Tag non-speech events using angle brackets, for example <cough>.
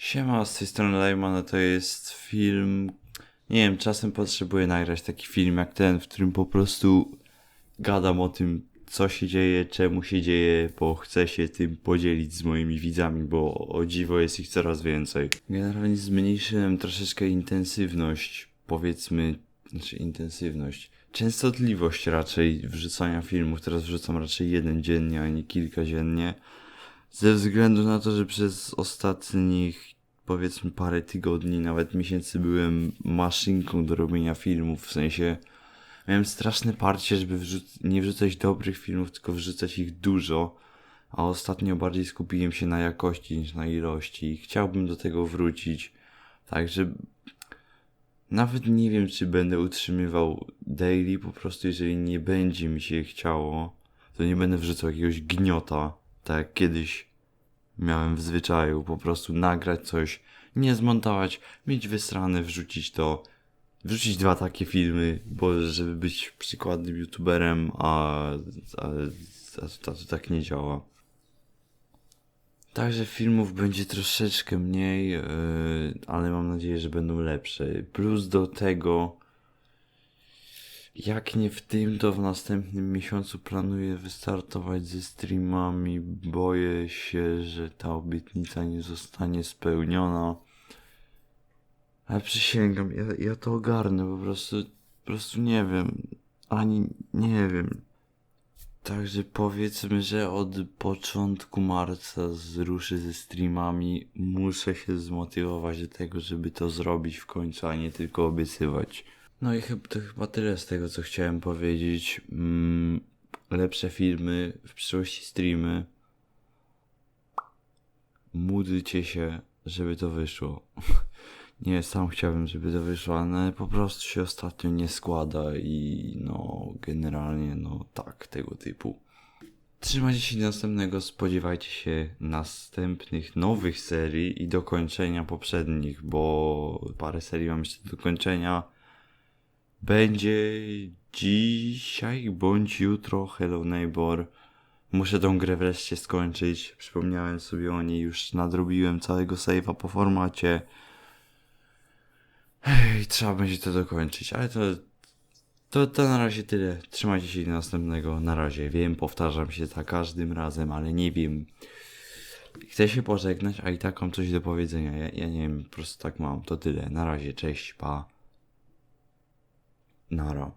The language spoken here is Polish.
Siema, z tej strony Lejmana to jest film. Nie wiem, czasem potrzebuję nagrać taki film jak ten, w którym po prostu gadam o tym, co się dzieje, czemu się dzieje, bo chcę się tym podzielić z moimi widzami, bo o dziwo jest ich coraz więcej. Generalnie zmniejszyłem troszeczkę intensywność, powiedzmy, znaczy intensywność, częstotliwość raczej wrzucania filmów. Teraz wrzucam raczej jeden dziennie, a nie kilka dziennie. Ze względu na to, że przez ostatnich powiedzmy parę tygodni, nawet miesięcy byłem maszynką do robienia filmów, w sensie miałem straszne parcie, żeby wrzuc- nie wrzucać dobrych filmów, tylko wrzucać ich dużo, a ostatnio bardziej skupiłem się na jakości niż na ilości i chciałbym do tego wrócić, także nawet nie wiem, czy będę utrzymywał daily, po prostu jeżeli nie będzie mi się chciało, to nie będę wrzucał jakiegoś gniota, tak jak kiedyś miałem w zwyczaju, po prostu nagrać coś, nie zmontować, mieć wysrane, wrzucić to, wrzucić dwa takie filmy, bo żeby być przykładnym youtuberem, a, a, a, a to tak nie działa. Także filmów będzie troszeczkę mniej, yy, ale mam nadzieję, że będą lepsze. Plus do tego, jak nie w tym, to w następnym miesiącu planuję wystartować ze streamami. Boję się, że ta obietnica nie zostanie spełniona. Ale przysięgam, ja, ja to ogarnę, po prostu, po prostu nie wiem. Ani nie wiem. Także powiedzmy, że od początku marca zruszę ze streamami. Muszę się zmotywować do tego, żeby to zrobić w końcu, a nie tylko obiecywać. No i chyba, to chyba tyle z tego, co chciałem powiedzieć. Mm, lepsze filmy, w przyszłości streamy. Módlcie się, żeby to wyszło. <laughs> Nie, sam chciałbym, żeby to wyszło, ale po prostu się ostatnio nie składa i no, generalnie, no tak, tego typu. Trzymajcie się następnego, spodziewajcie się następnych nowych serii i dokończenia poprzednich, bo parę serii mam jeszcze do dokończenia. Będzie dzisiaj bądź jutro Hello Neighbor. Muszę tą grę wreszcie skończyć. Przypomniałem sobie o niej, już nadrobiłem całego save'a po formacie. Ej, trzeba będzie to dokończyć, ale to, to, to na razie tyle. Trzymajcie się do następnego. Na razie. Wiem, powtarzam się za każdym razem, ale nie wiem. Chcę się pożegnać, a i tak mam coś do powiedzenia. Ja, ja nie wiem, po prostu tak mam. To tyle. Na razie. Cześć, pa. Nara.